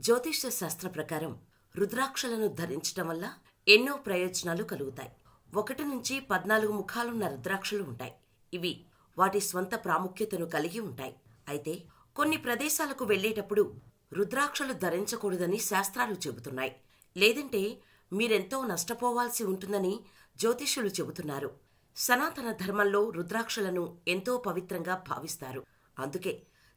జ్యోతిష్య శాస్త్ర ప్రకారం రుద్రాక్షలను ధరించటం వల్ల ఎన్నో ప్రయోజనాలు కలుగుతాయి. ఒకటి నుంచి పద్నాలుగు ముఖాలున్న రుద్రాక్షలు ఉంటాయి. ఇవి వాటి స్వంత ప్రాముఖ్యతను కలిగి ఉంటాయి. అయితే కొన్ని ప్రదేశాలకు వెళ్ళేటప్పుడు రుద్రాక్షలు ధరించకూడదని శాస్త్రాలు చెబుతున్నాయి. లేదంటే మీరెంతో నష్టపోవాల్సి ఉంటుందని జ్యోతిష్యులు చెబుతున్నారు. సనాతన ధర్మంలో రుద్రాక్షలను ఎంతో పవిత్రంగా భావిస్తారు. అందుకే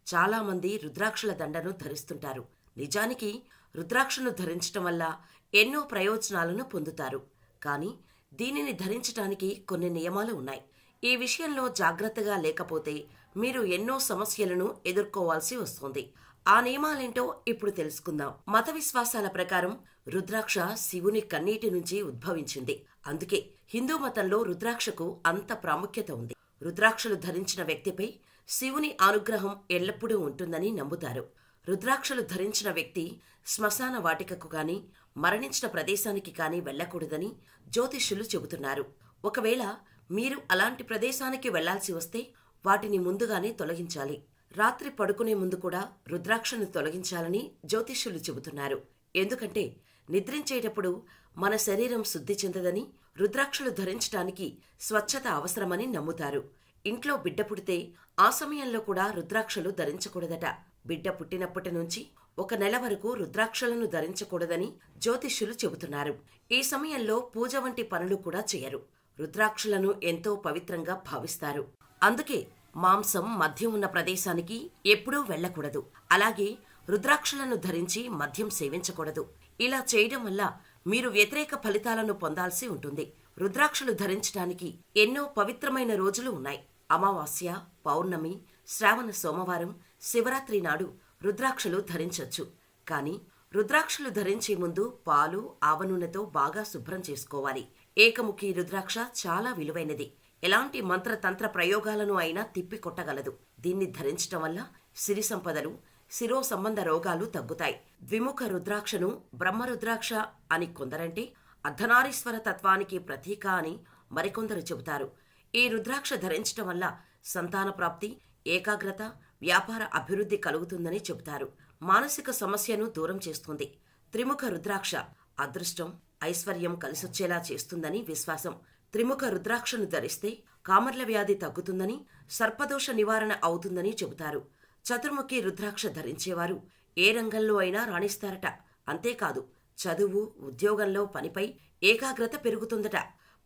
చాలామంది రుద్రాక్షల దండను ధరిస్తుంటారు. నిజానికి రుద్రాక్షను ధరించటం వల్ల ఎన్నో ప్రయోజనాలను పొందుతారు. కానీ దీనిని ధరించటానికి కొన్ని నియమాలు ఉన్నాయి. ఈ విషయంలో జాగ్రత్తగా లేకపోతే మీరు ఎన్నో సమస్యలను ఎదుర్కోవాల్సి వస్తుంది. ఆ నియమాలేంటో ఇప్పుడు తెలుసుకుందాం. మత విశ్వాసాల ప్రకారం రుద్రాక్ష శివుని కన్నీటి నుంచి ఉద్భవించింది. అందుకే హిందూ మతంలో రుద్రాక్షకు అంత ప్రాముఖ్యత ఉంది. రుద్రాక్షలు ధరించిన వ్యక్తిపై శివుని అనుగ్రహం ఎల్లప్పుడూ ఉంటుందని నమ్ముతారు. రుద్రాక్షలు ధరించిన వ్యక్తి శ్మశాన వాటికకు గాని మరణించిన ప్రదేశానికి కాని వెళ్ళకూడదని జ్యోతిష్యులు చెబుతున్నారు. ఒకవేళ మీరు అలాంటి ప్రదేశానికి వెళ్ళాల్సి వస్తే వాటిని ముందుగానే తొలగించాలి. రాత్రి పడుకునే ముందు కూడా రుద్రాక్షను తొలగించాలని జ్యోతిష్యులు చెబుతున్నారు. ఎందుకంటే నిద్రించేటప్పుడు మన శరీరం శుద్ధి చెందదని రుద్రాక్షలు ధరించటానికి స్వచ్ఛత అవసరమని నమ్ముతారు. ఇంట్లో బిడ్డ పుడితే ఆ సమయంలో కూడా రుద్రాక్షలు ధరించకూడదట. బిడ్డ పుట్టినప్పటి నుంచి ఒక నెల వరకు రుద్రాక్షలను ధరించకూడదని జ్యోతిష్యులు చెబుతున్నారు. ఈ సమయంలో పూజ వంటి పనులు కూడా చేయరు. రుద్రాక్షలను ఎంతో పవిత్రంగా భావిస్తారు. అందుకే మాంసం మద్యం ఉన్న ప్రదేశానికి ఎప్పుడూ వెళ్ళకూడదు. అలాగే రుద్రాక్షలను ధరించి మద్యం సేవించకూడదు. ఇలా చేయడం వల్ల మీరు వ్యతిరేక ఫలితాలను పొందాల్సి ఉంటుంది. రుద్రాక్షలు ధరించడానికి ఎన్నో పవిత్రమైన రోజులు ఉన్నాయి. అమావాస్య పౌర్ణమి శ్రావణ సోమవారం శివరాత్రి నాడు రుద్రాక్షలు ధరించవచ్చు కానీ రుద్రాక్షలు ధరించే ముందు పాలు ఆవనూనెతో బాగా శుభ్రం చేసుకోవాలి. ఏకముఖి రుద్రాక్ష చాలా విలువైనది. ఎలాంటి మంత్రతంత్ర ప్రయోగాలను అయినా తిప్పి కొట్టగలదు దీన్ని ధరించటం వల్ల సిరి సంపదలు శిరో సంబంధ రోగాలు తగ్గుతాయి. ద్విముఖ రుద్రాక్షను బ్రహ్మరుద్రాక్ష అని కొందరంటే అర్ధనారీశ్వర తత్వానికి ప్రతీక అని మరికొందరు చెబుతారు. ఈ రుద్రాక్ష ధరించటం వల్ల సంతాన ప్రాప్తి ఏకాగ్రత వ్యాపార అభివృద్ధి కలుగుతుందని చెబుతారు. మానసిక సమస్యను దూరం చేస్తుంది. త్రిముఖ రుద్రాక్ష అదృష్టం ఐశ్వర్యం కలిసొచ్చేలా చేస్తుందని విశ్వాసం. త్రిముఖ రుద్రాక్షను ధరిస్తే కామర్ల వ్యాధి తగ్గుతుందని సర్పదోష నివారణ అవుతుందని చెబుతారు. చతుర్ముఖి రుద్రాక్ష ధరించేవారు ఏ రంగంలో అయినా రాణిస్తారట. అంతేకాదు చదువు ఉద్యోగంలో పనిపై ఏకాగ్రత పెరుగుతుందట.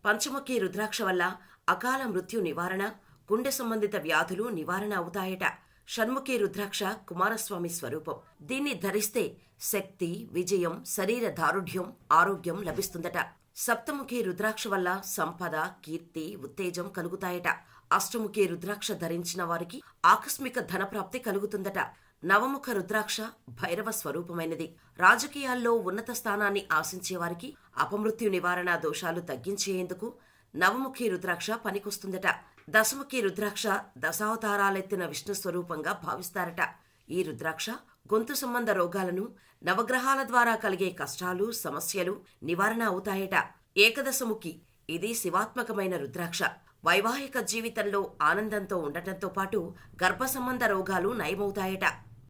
పంచముఖి రుద్రాక్ష వల్ల అకాల మృత్యు నివారణ గుండె సంబంధిత వ్యాధులు నివారణ అవుతాయట. షణ్ముఖి రుద్రాక్ష కుమారస్వామి స్వరూపం. దీన్ని ధరిస్తే శక్తి విజయం శరీర దారుఢ్యం ఆరోగ్యం లభిస్తుందట. సప్తముఖి రుద్రాక్ష వల్ల సంపద కీర్తి ఉత్తేజం కలుగుతాయట. అష్టముఖి రుద్రాక్ష ధరించిన వారికి ఆకస్మిక ధనప్రాప్తి కలుగుతుందట. నవముఖ రుద్రాక్ష భైరవ స్వరూపమైనది. రాజకీయాల్లో ఉన్నత స్థానాన్ని ఆశించే వారికి అపమృత్యు నివారణ దోషాలు తగ్గించేందుకు నవముఖి రుద్రాక్ష పనికొస్తుందట. దశముఖి రుద్రాక్ష దశావతారాలెత్తిన విష్ణు స్వరూపంగా భావిస్తారట. ఈ రుద్రాక్ష గొంతు సంబంధ రోగాలను నవగ్రహాల ద్వారా కలిగే కష్టాలు సమస్యలు నివారణ అవుతాయట. ఏకదశముఖి ఇది శివాత్మకమైన రుద్రాక్ష. వైవాహిక జీవితంలో ఆనందంతో ఉండటంతో పాటు గర్భ సంబంధ రోగాలు నయమవుతాయట.